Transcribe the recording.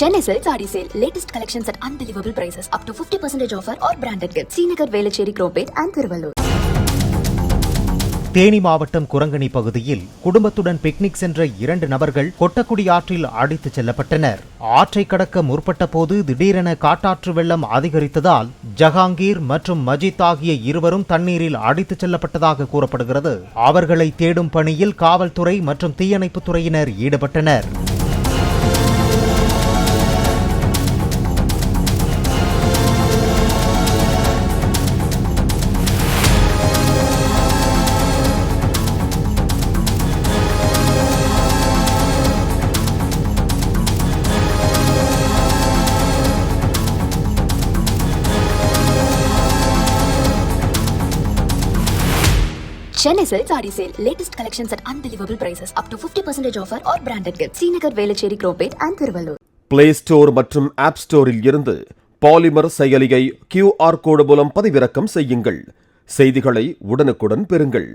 Chennai Silk Saree Sale. Latest collections at unbelievable prices. Up to 50% offer or branded gifts. Srinagar, Velachery Cropate and Tiruvallur Theni மாவட்டம் குரங்கணி பகுதியில் குடும்பத்துடன் picnic சென்ற இரண்டு நபர்கள் கொட்டக்குடி ஆற்றில் அடித்துச் செல்லப்பட்டனர் ஆற்றை கடக்க முற்பட்ட போது திடீரென காட்டாற்று வெள்ளம் அதிகரித்ததால் ஜஹாங்கீர் மற்றும் மஜித் ஆகிய இருவரும் தண்ணீரில் அடித்துச் செல்லப்பட்டதாக கூறப்படுகிறது அவர்களை தேடும் பணியில் காவல்துறை மற்றும் தீயணைப்புத் துறையினர் ஈடுபட்டனர் Chennai sale saree sale latest collections at unbelievable prices up to fifty percentage offer or branded gift Srinagar Velachery Chromepet and Tiruvallur play store மற்றும் ஆப் ஸ்டோரில் இருந்து பாலிமர் செயலியை கியூஆர் கோடு மூலம் பதிவிறக்கம் செய்யுங்கள் செய்திகளை உடனுக்குடன் பெறுங்கள்